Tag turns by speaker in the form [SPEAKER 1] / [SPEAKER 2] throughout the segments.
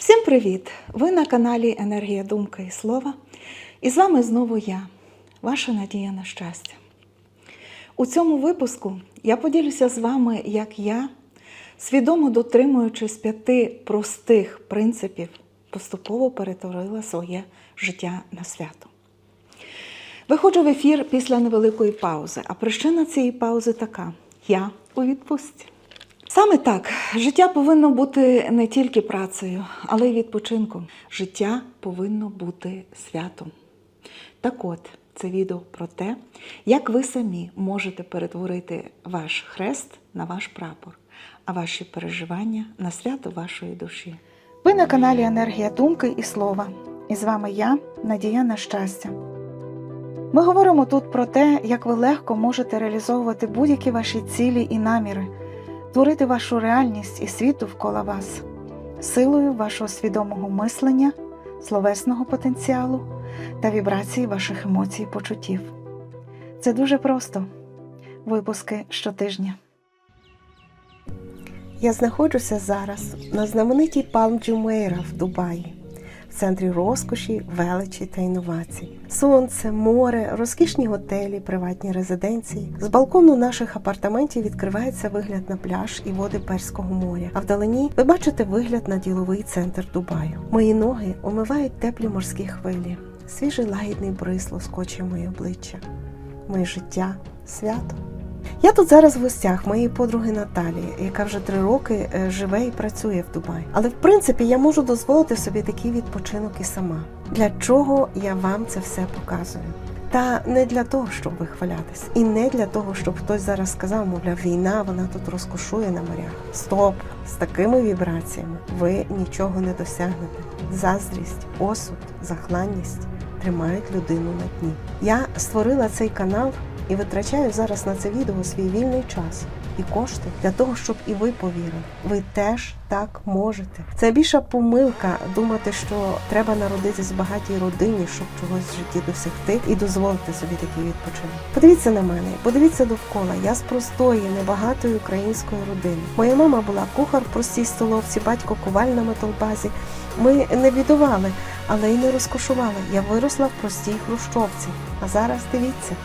[SPEAKER 1] Всім привіт! Ви на каналі Енергія Думка і Слова. І з вами знову я, ваша Надія на щастя. У цьому випуску я поділюся з вами, як я, свідомо дотримуючись п'яти простих принципів, поступово перетворила своє життя на свято. Виходжу в ефір після невеликої паузи, а причина цієї паузи така: я у відпустці. Саме так, життя повинно бути не тільки працею, але й відпочинком. Життя повинно бути святом. Так от, це відео про те, як ви самі можете перетворити ваш хрест на ваш прапор, а ваші переживання на свято вашої душі. Ви на каналі Енергія Думки і Слова. І з вами я, Надія на щастя. Ми говоримо тут про те, як ви легко можете реалізовувати будь-які ваші цілі і наміри, творити вашу реальність і світ довкола вас, силою вашого свідомого мислення, словесного потенціалу та вібрації ваших емоцій і почуттів. Це дуже просто. Випуски щотижня.
[SPEAKER 2] Я знаходжуся зараз на знаменитій Палм Джумейра в Дубаї, в центрі розкоші, величі та інновацій. Сонце, море, розкішні готелі, приватні резиденції. З балкону наших апартаментів відкривається вигляд на пляж і води Перського моря. А вдалині ви бачите вигляд на діловий центр Дубаю. Мої ноги омивають теплі морські хвилі. Свіжий лагідний бриз лоскоче моє обличчя. Моє життя свято. Я тут зараз в гостях моєї подруги Наталії, яка вже три роки е, живе і працює в Дубаї. Але в принципі я можу дозволити собі такий відпочинок і сама. Для чого я вам це все показую? Та не для того, щоб вихвалятись, і не для того, щоб хтось зараз сказав, мовляв, війна вона тут розкошує на морях. Стоп! З такими вібраціями ви нічого не досягнете. Заздрість, осуд, захланність тримають людину на дні. Я створила цей канал і витрачаю зараз на це відео свій вільний час і кошти для того, щоб і ви повірили. Ви теж так можете. Це більша помилка думати, що треба народитись в багатій родині, щоб чогось в житті досягти і дозволити собі такий відпочинок. Подивіться на мене, подивіться довкола. Я з простої, небагатої української родини. Моя мама була кухар в простій столовці, батько коваль на металбазі. Ми не бідували, але й не розкошували. Я виросла в простій хрущовці. А зараз дивіться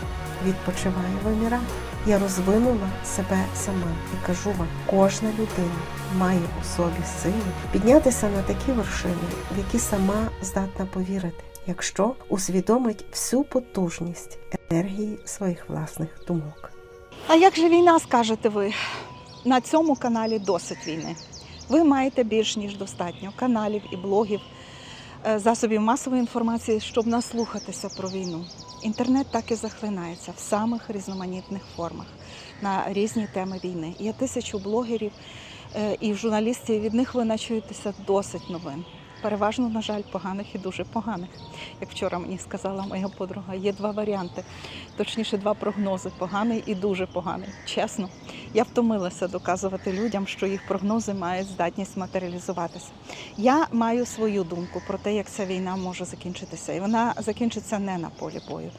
[SPEAKER 2] відпочиваю в Емірах. Я розвинула себе сама і кажу вам, кожна людина має у собі силу піднятися на такі вершини, в які сама здатна повірити, якщо усвідомить всю потужність енергії своїх власних думок.
[SPEAKER 1] А як же війна, скажете ви? На цьому каналі досить війни. Ви маєте більш ніж достатньо каналів і блогів, е, засобів масової інформації, щоб наслухатися про війну. Інтернет так і захлинається в самих різноманітних формах на різні теми війни. Є тисячу блогерів е, і журналістів, від них ви начуєтеся досить новин. Переважно, на жаль, поганих і дуже поганих. Як вчора мені сказала моя подруга, є два варіанти, точніше, два прогнози поганий і дуже поганий. Чесно, я втомилася доказувати людям, що їх прогнози мають здатність матеріалізуватися. Я маю свою думку про те, як ця війна може закінчитися, і вона закінчиться не на полі бою.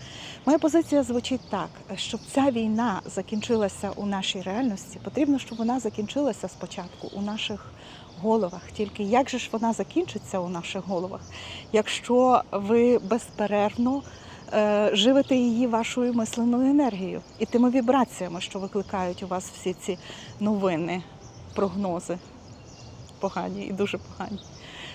[SPEAKER 1] Моя позиція звучить так: щоб ця війна закінчилася у нашій реальності, потрібно, щоб вона закінчилася спочатку у наших головах. Тільки як же ж вона закінчиться у наших головах, якщо ви безперервно е, живете її вашою мисленою енергією і тими вібраціями, що викликають у вас всі ці новини, прогнози погані і дуже погані.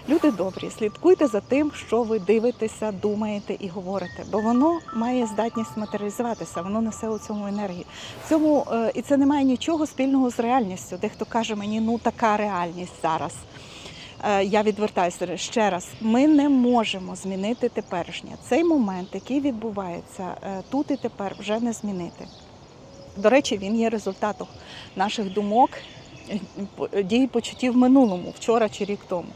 [SPEAKER 1] Люди добрі, слідкуйте за тим, що ви дивитеся, думаєте і говорите, бо воно має здатність матеріалізуватися, воно несе у цьому енергію. Цьому е, і це не має нічого спільного з реальністю. Дехто каже мені, ну така реальність зараз. Е, Я відвертаюся ще раз. Ми не можемо змінити теперішнє. Цей момент, який відбувається е, тут і тепер, вже не змінити. До речі, він є результатом наших думок, дій почуттів в минулому, вчора чи рік тому.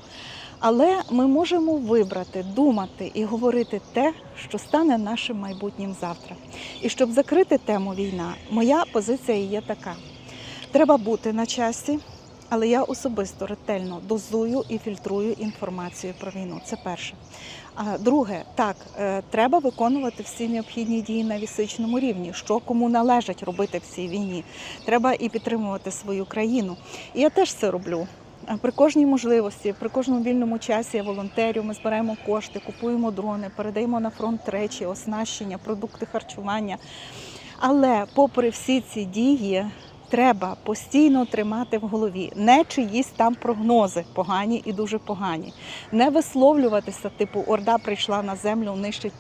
[SPEAKER 1] Але ми можемо вибрати, думати і говорити те, що стане нашим майбутнім завтра. І щоб закрити тему війна, моя позиція є така: треба бути на часі, але я особисто ретельно дозую і фільтрую інформацію про війну. Це перше. А друге, так, е, треба виконувати всі необхідні дії на фізичному рівні, що кому належить робити в цій війні. Треба і підтримувати свою країну. І я теж це роблю. При кожній можливості, при кожному вільному часі я волонтерю, ми збираємо кошти, купуємо дрони, передаємо на фронт речі, оснащення, продукти харчування. Але попри всі ці дії, треба постійно тримати в голові не чиїсь там прогнози погані і дуже погані. Не висловлюватися, типу Орда прийшла на землю, нищить,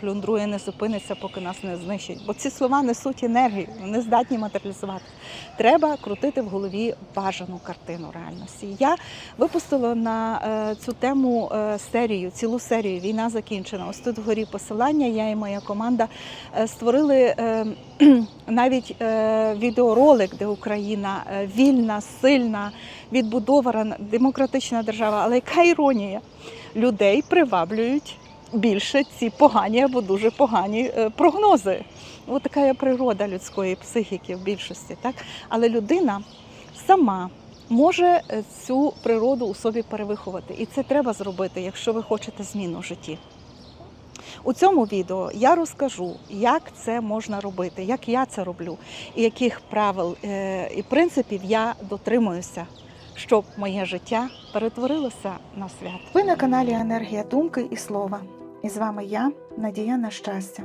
[SPEAKER 1] плюндрує, не зупиниться, поки нас не знищить. Бо ці слова несуть енергію, вони здатні матеріалізувати. Треба крутити в голові бажану картину реальності. Я випустила на е, цю тему е, серію, цілу серію. Війна закінчена. Ось тут вгорі посилання. Я і моя команда е, створили навіть е, відеоролик, де Україна е, вільна, сильна, відбудована демократична держава. Але яка іронія? Людей приваблюють більше ці погані або дуже погані е, прогнози. Ось така є природа людської психіки в більшості, так? Але людина сама може е, цю природу у собі перевиховати. І це треба зробити, якщо ви хочете зміну в житті. У цьому відео я розкажу, як це можна робити, як я це роблю, і яких правил е, і принципів я дотримуюся, щоб моє життя перетворилося на свят. Ви на каналі Енергія думки і слова. І з вами я, Надія на щастя.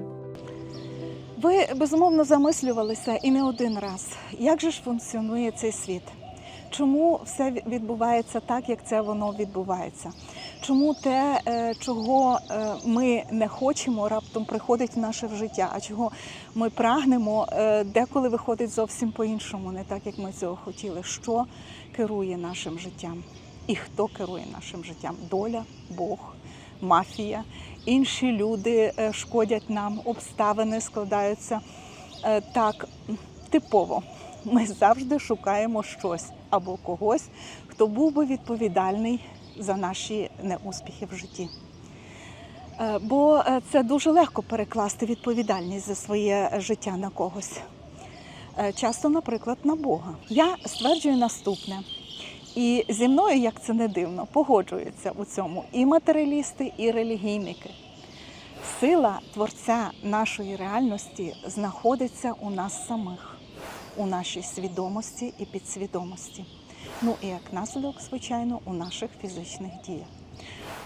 [SPEAKER 1] Ви безумовно замислювалися і не один раз, як же ж функціонує цей світ? Чому все відбувається так, як це воно відбувається? Чому те, е, чого е, ми не хочемо, раптом приходить в наше життя, а чого ми прагнемо, е, деколи виходить зовсім по-іншому, не так, як ми цього хотіли. Що керує нашим життям? І хто керує нашим життям? Доля, Бог, мафія, інші люди шкодять нам, обставини складаються так типово. Ми завжди шукаємо щось або когось, хто був би відповідальний за наші неуспіхи в житті. Е, Бо е, це дуже легко перекласти відповідальність за своє життя на когось. Е, Часто, наприклад, на Бога. Я стверджую наступне. І зі мною, як це не дивно, погоджуються у цьому і матеріалісти, і релігійники. Сила творця нашої реальності знаходиться у нас самих, у нашій свідомості і підсвідомості. Ну і як наслідок, звичайно, у наших фізичних діях.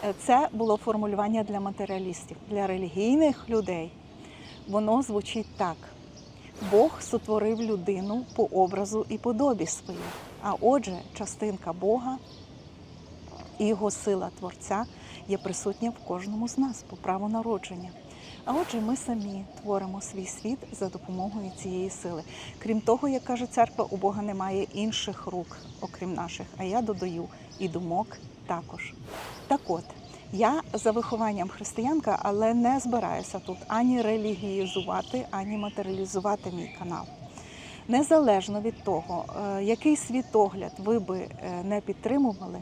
[SPEAKER 1] Е, Це було формулювання для матеріалістів. Для релігійних людей воно звучить так: Бог сотворив людину по образу і подобі своїй. А отже, частинка Бога і його сила Творця є присутня в кожному з нас по праву народження. А отже, ми самі творимо свій світ за допомогою цієї сили. Крім того, як каже церква, у Бога немає інших рук, окрім наших. А я додаю і думок також. Так от, я за вихованням християнка, але не збираюся тут ані релігіїзувати, ані матеріалізувати мій канал. Незалежно від того, е, який світогляд ви би е, не підтримували,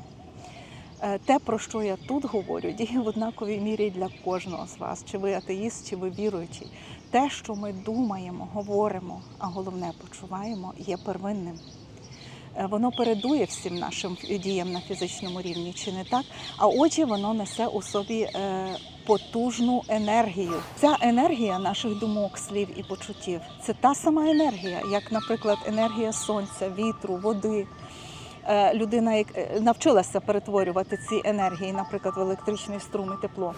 [SPEAKER 1] те, про що я тут говорю, діє в однаковій мірі для кожного з вас, чи ви атеїст, чи ви віруючий. Те, що ми думаємо, говоримо, а головне почуваємо, є первинним. Е, Воно передує всім нашим діям на фізичному рівні, чи не так? А отже, воно несе у собі е, потужну енергію. Ця енергія наших думок, слів і почуттів це та сама енергія, як, наприклад, енергія сонця, вітру, води. Е, Людина як е, навчилася перетворювати ці енергії, наприклад, в електричний струм і тепло.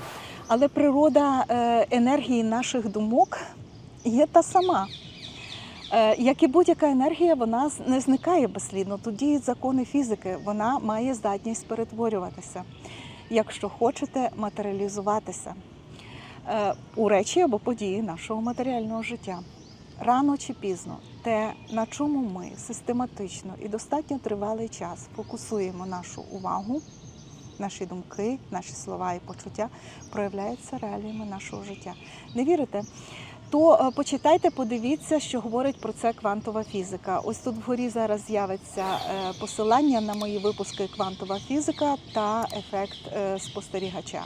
[SPEAKER 1] Але природа е, енергії наших думок є та сама. Як і будь-яка енергія, вона не зникає безслідно. Тут діють закони фізики, вона має здатність перетворюватися, якщо хочете матеріалізуватися у речі або події нашого матеріального життя. Рано чи пізно, те, на чому ми систематично і достатньо тривалий час фокусуємо нашу увагу, наші думки, наші слова і почуття, проявляються реаліями нашого життя. Не вірите? то е, почитайте, подивіться, що говорить про це квантова фізика. Ось тут вгорі зараз з'явиться е, посилання на мої випуски Квантова фізика та ефект е, спостерігача.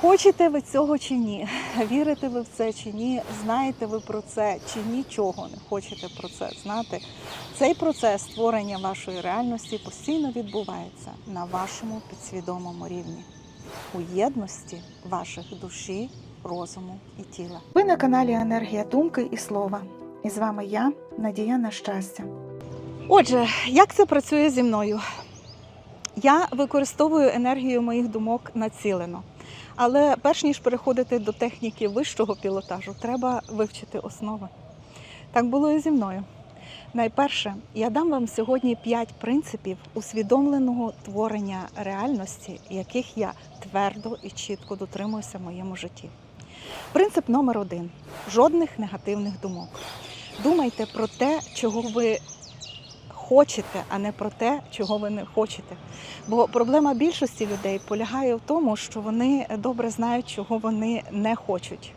[SPEAKER 1] Хочете ви цього чи ні? Вірите ви в це чи ні? Знаєте ви про це чи нічого не хочете про це знати? Цей процес створення вашої реальності постійно відбувається на вашому підсвідомому рівні у єдності ваших душі, розуму і тіла. Ви на каналі Енергія думки і слова. І з вами я, Надія на щастя. Отже, як це працює зі мною? Я використовую енергію моїх думок націлено. Але перш ніж переходити до техніки вищого пілотажу, треба вивчити основи. Так було і зі мною. Найперше, я дам вам сьогодні 5 принципів усвідомленого творення реальності, яких я твердо і чітко дотримуюся в моєму житті. Принцип номер один: жодних негативних думок. Думайте про те, чого ви хочете, а не про те, чого ви не хочете. Бо проблема більшості людей полягає в тому, що вони добре знають, чого вони не хочуть.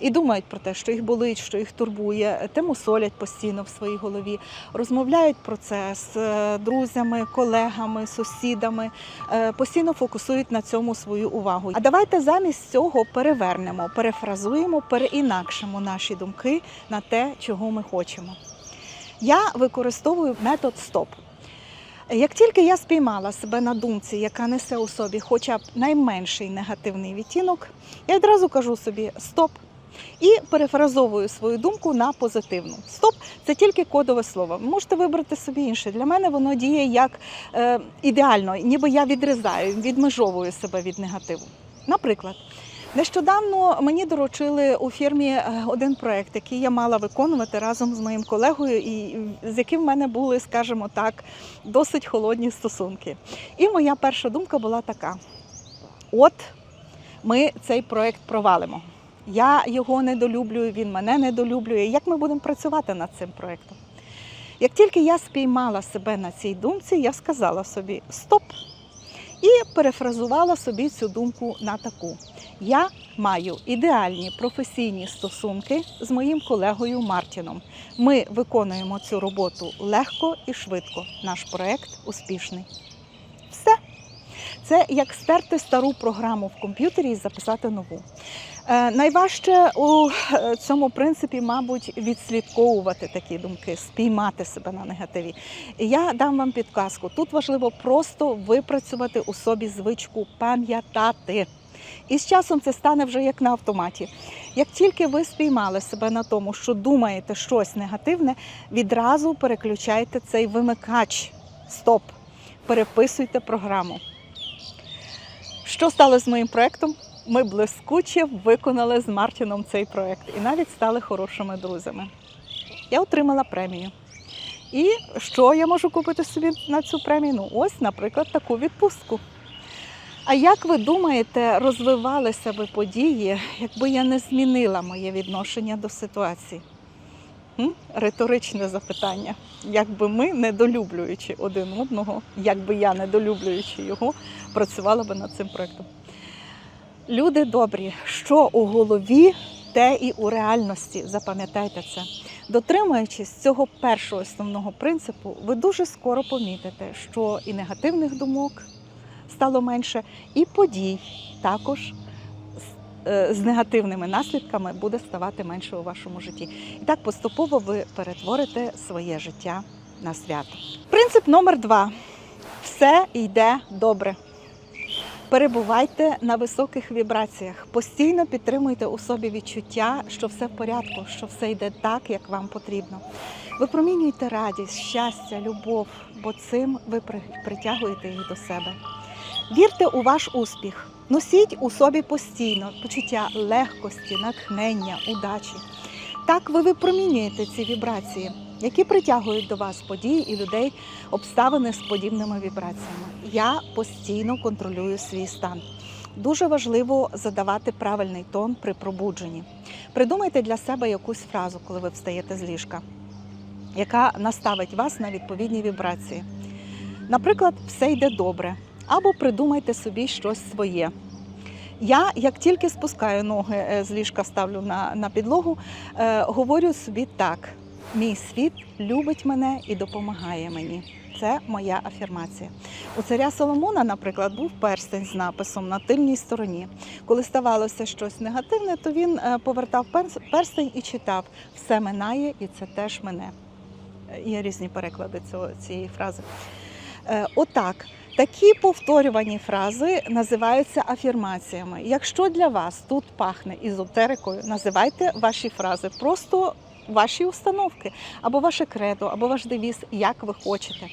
[SPEAKER 1] І думають про те, що їх болить, що їх турбує, тему солять постійно в своїй голові, розмовляють про це з е, друзями, колегами, сусідами, е, постійно фокусують на цьому свою увагу. А давайте замість цього перевернемо, перефразуємо, переінакшимо наші думки на те, чого ми хочемо. Я використовую метод СТОП. Як тільки я спіймала себе на думці, яка несе у собі хоча б найменший негативний відтінок, я одразу кажу собі стоп і перефразовую свою думку на позитивну. Стоп це тільки кодове слово. Можете вибрати собі інше. Для мене воно діє як е, ідеально, ніби я відрізаю, відмежовую себе від негативу. Наприклад. Нещодавно мені доручили у фірмі е, один проект, який я мала виконувати разом з моїм колегою, і з яким в мене були, скажімо так, досить холодні стосунки. І моя перша думка була така: от ми цей проект провалимо. Я його недолюблюю, він мене недолюблює. Як ми будемо працювати над цим проектом? Як тільки я спіймала себе на цій думці, я сказала собі стоп і перефразувала собі цю думку на таку. Я маю ідеальні професійні стосунки з моїм колегою Мартіном. Ми виконуємо цю роботу легко і швидко. Наш проект успішний. Все. Це як стерти стару програму в комп'ютері і записати нову. Е, найважче у е, цьому принципі, мабуть, відслідковувати такі думки, спіймати себе на негативі. Я дам вам підказку. Тут важливо просто випрацювати у собі звичку пам'ятати. І з часом це стане вже як на автоматі. Як тільки ви спіймали себе на тому, що думаєте щось негативне, відразу переключайте цей вимикач. Стоп! Переписуйте програму. Що стало з моїм проєктом? Ми блискуче виконали з Мартіном цей проєкт і навіть стали хорошими друзями. Я отримала премію. І що я можу купити собі на цю премію? Ну, ось, наприклад, таку відпустку. А як ви думаєте, розвивалися би події, якби я не змінила моє відношення до ситуації? М? Риторичне запитання. Якби ми, недолюблюючи один одного, якби я, недолюблюючи його, працювала би над цим проєктом. Люди добрі, що у голові, те і у реальності. Запам'ятайте це. Дотримуючись цього першого основного принципу, ви дуже скоро помітите, що і негативних думок стало менше, і подій також з- е, негативними наслідками буде ставати менше у вашому житті. І так поступово ви перетворите своє життя на свято. Принцип номер два: все йде добре. Перебувайте на високих вібраціях, постійно підтримуйте у собі відчуття, що все в порядку, що все йде так, як вам потрібно. Випромінюйте радість, щастя, любов, бо цим ви притягуєте їх до себе. Вірте у ваш успіх, носіть у собі постійно почуття легкості, натхнення, удачі. Так ви випромінюєте ці вібрації, які притягують до вас події і людей, обставини з подібними вібраціями. Я постійно контролюю свій стан. Дуже важливо задавати правильний тон при пробудженні. Придумайте для себе якусь фразу, коли ви встаєте з ліжка, яка наставить вас на відповідні вібрації. Наприклад, все йде добре, або придумайте собі щось своє. Я, як тільки спускаю ноги е, з ліжка, ставлю на, на підлогу, е, говорю собі так: мій світ любить мене і допомагає мені. Це моя афірмація. У царя Соломона, наприклад, був перстень з написом на тильній стороні. Коли ставалося щось негативне, то він е, повертав перстень і читав Все минає, і це теж мене. Е, Є різні переклади цього, цієї фрази. Е, Отак. Такі повторювані фрази називаються афірмаціями. Якщо для вас тут пахне ізотерикою, називайте ваші фрази просто ваші установки, або ваше кредо, або ваш девіз, як ви хочете.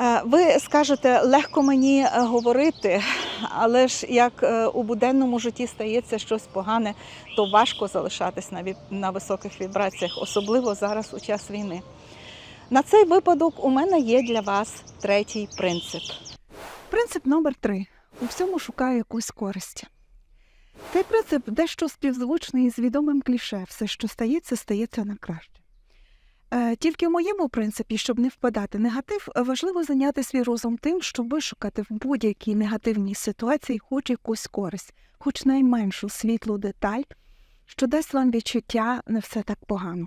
[SPEAKER 1] Е, Ви скажете, легко мені е, говорити, але ж як е, у буденному житті стається щось погане, то важко залишатись на високих вібраціях, особливо зараз у час війни. На цей випадок у мене є для вас третій принцип. Принцип номер три. У всьому шукаю якусь користь. Цей принцип дещо співзвучний з відомим кліше все, що стається, стається на краще. Е, Тільки в моєму принципі, щоб не впадати негатив, важливо зайняти свій розум тим, щоб вишукати в будь-якій негативній ситуації хоч якусь користь, хоч найменшу світлу деталь, що дасть вам відчуття не все так погано.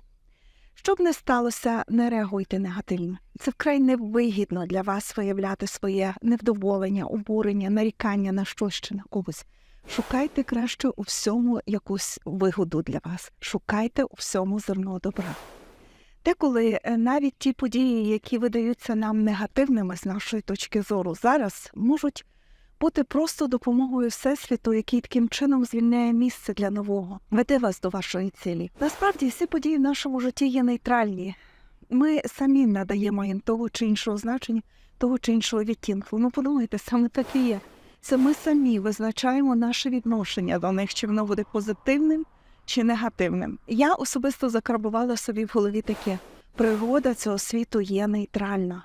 [SPEAKER 1] Щоб не сталося, не реагуйте негативно. Це вкрай невигідно для вас виявляти своє невдоволення, обурення, нарікання на щось чи на когось. Шукайте краще у всьому якусь вигоду для вас. Шукайте у всьому зерно добра. Деколи е, навіть ті події, які видаються нам негативними з нашої точки зору зараз, можуть бути просто допомогою Всесвіту, який таким чином звільняє місце для нового, веде вас до вашої цілі. Насправді всі події в нашому житті є нейтральні. Ми самі надаємо їм того чи іншого значення, того чи іншого відтінку. Ну подумайте, саме так і є. Це ми самі визначаємо наше відношення до них, чи воно буде позитивним чи негативним. Я особисто закарбувала собі в голові таке: природа цього світу є нейтральна.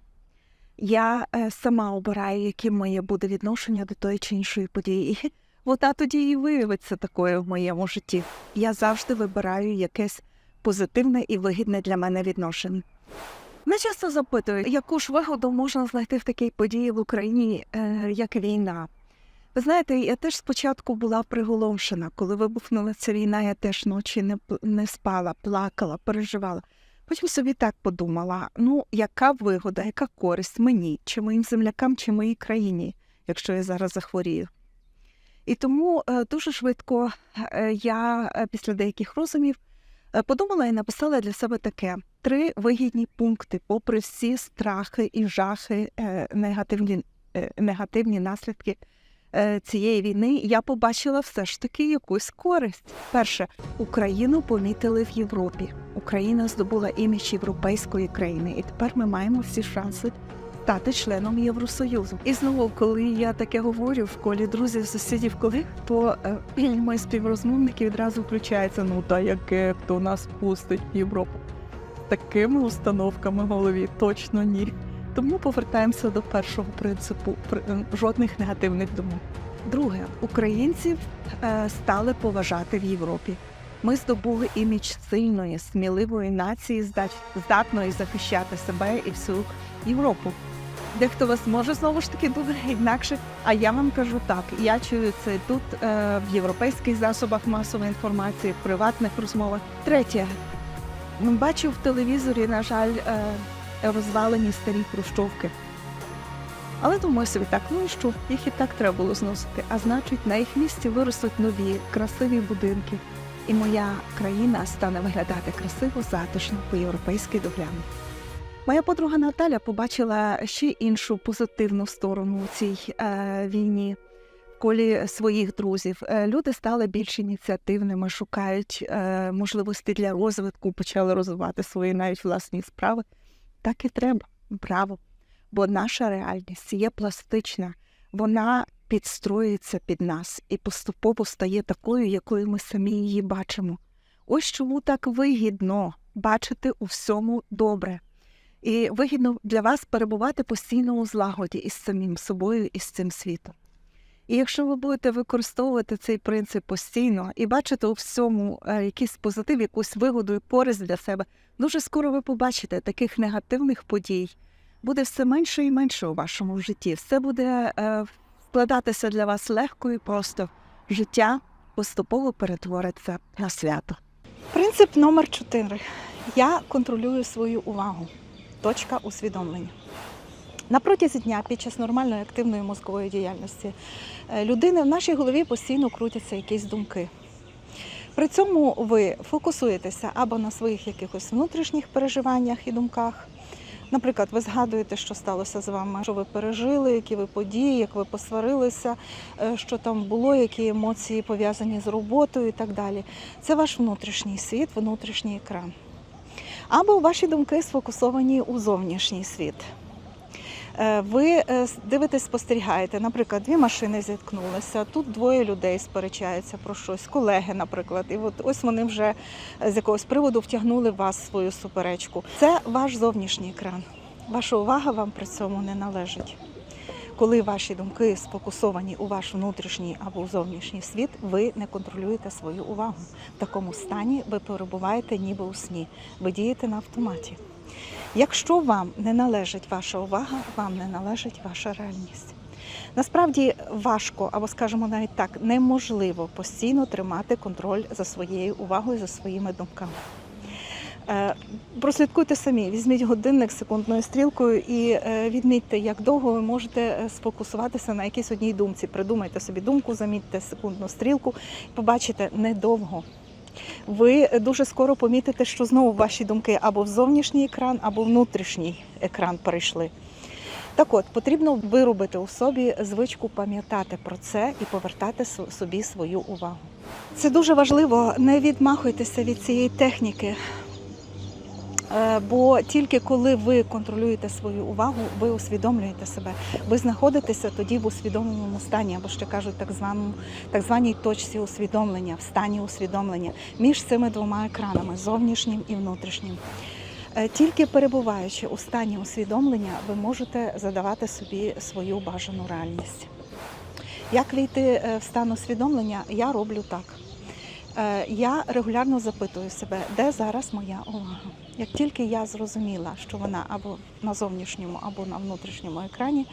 [SPEAKER 1] Я е, сама обираю, яким моє буде відношення до тої чи іншої події. Вона тоді і виявиться такою в моєму житті. Я завжди вибираю якесь позитивне і вигідне для мене відношення. Мене часто запитують, яку ж вигоду можна знайти в такій події в Україні, е, як війна. Ви знаєте, я теж спочатку була приголомшена, коли вибухнула ця війна, я теж ночі не, не спала, плакала, переживала. Потім собі так подумала: ну, яка вигода, яка користь мені, чи моїм землякам, чи моїй країні, якщо я зараз захворію. І тому е, дуже швидко е, я е, після деяких розумів подумала і написала для себе таке: три вигідні пункти, попри всі страхи і жахи, негативні, негативні наслідки цієї війни, я побачила все ж таки якусь користь. Перше, Україну помітили в Європі. Україна здобула імідж європейської країни, і тепер ми маємо всі шанси стати членом Євросоюзу. І знову, коли я таке говорю в колі друзів, сусідів, колег, то е, мої співрозмовники відразу включаються. Ну та яке хто нас пустить в Європу? Такими установками в голові точно ні. Тому повертаємося до першого принципу е, жодних негативних думок. Друге, українців е, стали поважати в Європі. Ми здобули імідж сильної, сміливої нації, здатної захищати себе і всю Європу. Дехто вас може знову ж таки думати інакше. А я вам кажу так: я чую це тут, е, в європейських засобах масової інформації, в приватних розмовах. Третє, бачу в телевізорі, на жаль, е, розвалені старі хрущовки. Але думаю собі так, ну і що, їх і так треба було зносити. А значить, на їх місці виростуть нові, красиві будинки. І моя країна стане виглядати красиво, затишно, по-європейськи догляну. Моя подруга Наталя побачила ще іншу позитивну сторону у цій е, війні. В колі своїх друзів Е, люди стали більш ініціативними, шукають е, можливості для розвитку, почали розвивати свої навіть власні справи. Так і треба, браво. Бо наша реальність є пластична, вона підстроюється під нас і поступово стає такою, якою ми самі її бачимо. Ось чому так вигідно бачити у всьому добре. І вигідно для вас перебувати постійно у злагоді із самим собою і з цим світом. І якщо ви будете використовувати цей принцип постійно і бачити у всьому е, якийсь позитив, якусь вигоду і користь для себе, дуже скоро ви побачите таких негативних подій. Буде все менше і менше у вашому житті. Все буде е, складатися для вас легко і просто. Життя поступово перетвориться на свято. Принцип номер 4. Я контролюю свою увагу. Точка усвідомлення. На протязі дня під час нормальної активної мозкової діяльності е, людини в нашій голові постійно крутяться якісь думки. При цьому ви фокусуєтеся або на своїх якихось внутрішніх переживаннях і думках, Наприклад, ви згадуєте, що сталося з вами, що ви пережили, які ви події, як ви посварилися, е, що там було, які емоції пов'язані з роботою і так далі. Це ваш внутрішній світ, внутрішній екран. Або ваші думки сфокусовані у зовнішній світ. Е, Ви е, дивитесь, спостерігаєте, наприклад, дві машини зіткнулися, тут двоє людей сперечаються про щось, колеги, наприклад, і от ось вони вже е, з якогось приводу втягнули в вас свою суперечку. Це ваш зовнішній екран. Ваша увага вам при цьому не належить. Коли ваші думки сфокусовані у ваш внутрішній або зовнішній світ, ви не контролюєте свою увагу. В такому стані ви перебуваєте ніби у сні, ви дієте на автоматі. Якщо вам не належить ваша увага, вам не належить ваша реальність. Насправді важко, або скажімо навіть так, неможливо постійно тримати контроль за своєю увагою, за своїми думками. Е, Прослідкуйте самі, візьміть годинник з секундною стрілкою і е, відмітьте, як довго ви можете е, сфокусуватися на якійсь одній думці. Придумайте собі думку, замітьте секундну стрілку і побачите недовго. Ви дуже скоро помітите, що знову ваші думки або в зовнішній екран, або внутрішній екран перейшли. Так от, потрібно виробити у собі звичку пам'ятати про це і повертати собі свою увагу. Це дуже важливо, не відмахуйтеся від цієї техніки. Е, Бо тільки коли ви контролюєте свою увагу, ви усвідомлюєте себе. Ви знаходитеся тоді в усвідомленому стані, або ще кажуть, так званому, так званій точці усвідомлення, в стані усвідомлення між цими двома екранами зовнішнім і внутрішнім. Е, Тільки перебуваючи у стані усвідомлення, ви можете задавати собі свою бажану реальність. Як війти е, в стан усвідомлення, я роблю так. Е, Я регулярно запитую себе, де зараз моя увага. Як тільки я зрозуміла, що вона або на зовнішньому, або на внутрішньому екрані,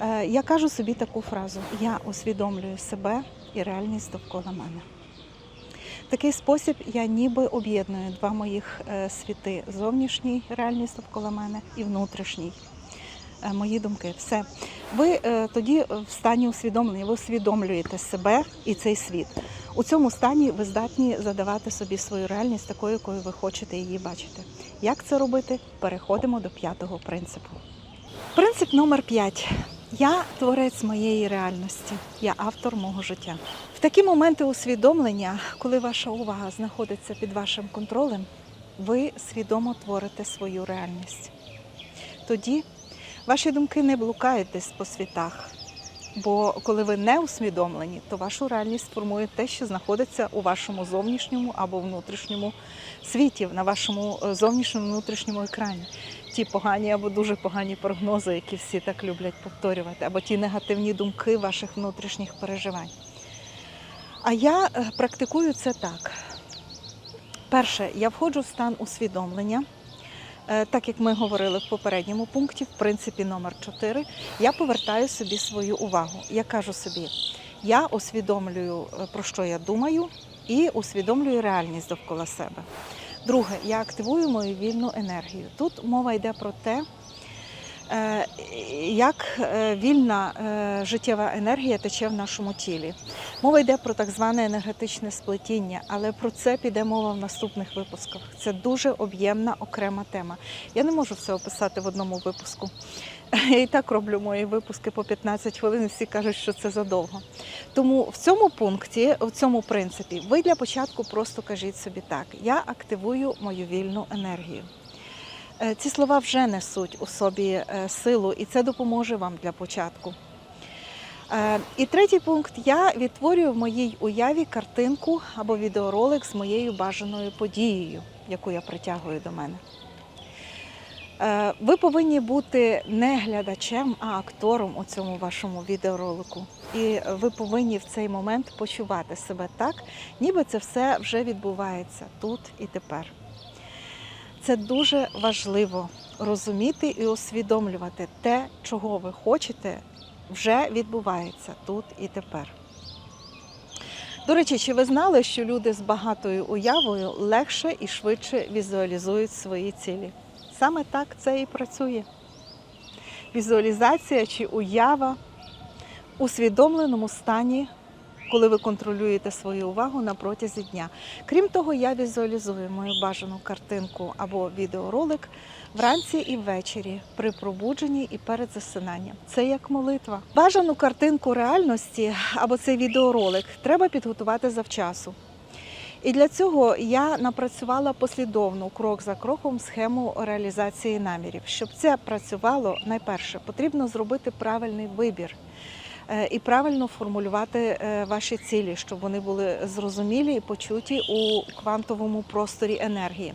[SPEAKER 1] е, я кажу собі таку фразу: я усвідомлюю себе і реальність довкола мене. Такий спосіб я ніби об'єдную два моїх е, світи: зовнішній реальність довкола мене і внутрішній. Мої думки, все. Ви тоді в стані усвідомлення, ви усвідомлюєте себе і цей світ. У цьому стані ви здатні задавати собі свою реальність такою, якою ви хочете її бачити. Як це робити? Переходимо до п'ятого принципу. Принцип номер п'ять. Я творець моєї реальності, я автор мого життя. В такі моменти усвідомлення, коли ваша увага знаходиться під вашим контролем, ви свідомо творите свою реальність. Тоді ваші думки не блукають десь по світах. Бо коли ви не усвідомлені, то вашу реальність формує те, що знаходиться у вашому зовнішньому або внутрішньому світі, на вашому е, зовнішньому внутрішньому екрані. Ті погані або дуже погані прогнози, які всі так люблять повторювати, або ті негативні думки ваших внутрішніх переживань. А я е, практикую це так. Перше, я входжу в стан усвідомлення. Е, Так як ми говорили в попередньому пункті, в принципі номер 4, я повертаю собі свою увагу. Я кажу собі, я усвідомлюю, е, про що я думаю, і усвідомлюю реальність довкола себе. Друге, я активую мою вільну енергію. Тут мова йде про те, як е, вільна е, життєва енергія тече в нашому тілі. Мова йде про так зване енергетичне сплетіння, але про це піде мова в наступних випусках. Це дуже об'ємна окрема тема. Я не можу все описати в одному випуску. Я і так роблю мої випуски по 15 хвилин, всі кажуть, що це задовго. Тому в цьому пункті, в цьому принципі, ви для початку просто кажіть собі так: я активую мою вільну енергію. Е, Ці слова вже несуть у собі е, силу, і це допоможе вам для початку. Е, І третій пункт: я відтворюю в моїй уяві картинку або відеоролик з моєю бажаною подією, яку я притягую до мене. Ви повинні бути не глядачем, а актором у цьому вашому відеоролику. І ви повинні в цей момент почувати себе так, ніби це все вже відбувається тут і тепер. Це дуже важливо розуміти і усвідомлювати те, чого ви хочете, вже відбувається тут і тепер. До речі, чи ви знали, що люди з багатою уявою легше і швидше візуалізують свої цілі? Саме так це і працює. Візуалізація чи уява у усвідомленому стані коли ви контролюєте свою увагу на протязі дня. Крім того, я візуалізую мою бажану картинку або відеоролик вранці і ввечері при пробудженні і перед засинанням. Це як молитва. Бажану картинку реальності або цей відеоролик треба підготувати завчасу. І для цього я напрацювала послідовну крок за кроком схему реалізації намірів. Щоб це працювало, найперше потрібно зробити правильний вибір і правильно формулювати е, ваші цілі, щоб вони були зрозумілі і почуті у квантовому просторі енергії.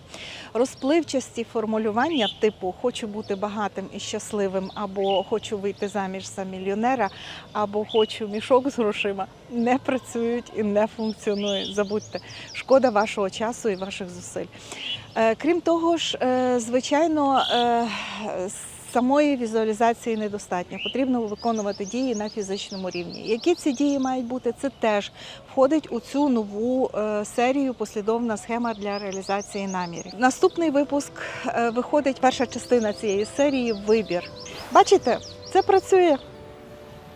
[SPEAKER 1] Розпливчасті формулювання типу хочу бути багатим і щасливим, або хочу вийти заміж за мільйонера, або хочу мішок з грошима не працюють і не функціонують. Забудьте, шкода вашого часу і ваших зусиль. Е, Крім того ж, е, звичайно, е, самої візуалізації недостатньо. Потрібно виконувати дії на фізичному рівні. Які ці дії мають бути? Це теж входить у цю нову е, серію послідовна схема для реалізації намірів. Наступний випуск е, виходить перша частина цієї серії вибір. Бачите, це працює.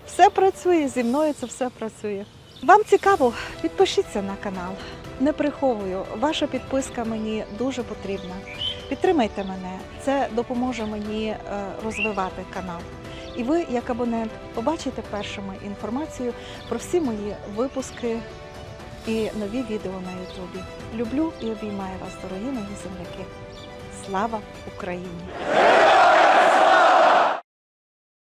[SPEAKER 1] Все працює зі мною. Це все працює. Вам цікаво? Підпишіться на канал. Не приховую, ваша підписка мені дуже потрібна. Підтримайте мене, це допоможе мені е, розвивати канал. І ви, як абонент, побачите першими інформацію про всі мої випуски і нові відео на Ютубі. Люблю і обіймаю вас, дорогі мої земляки. Слава Україні!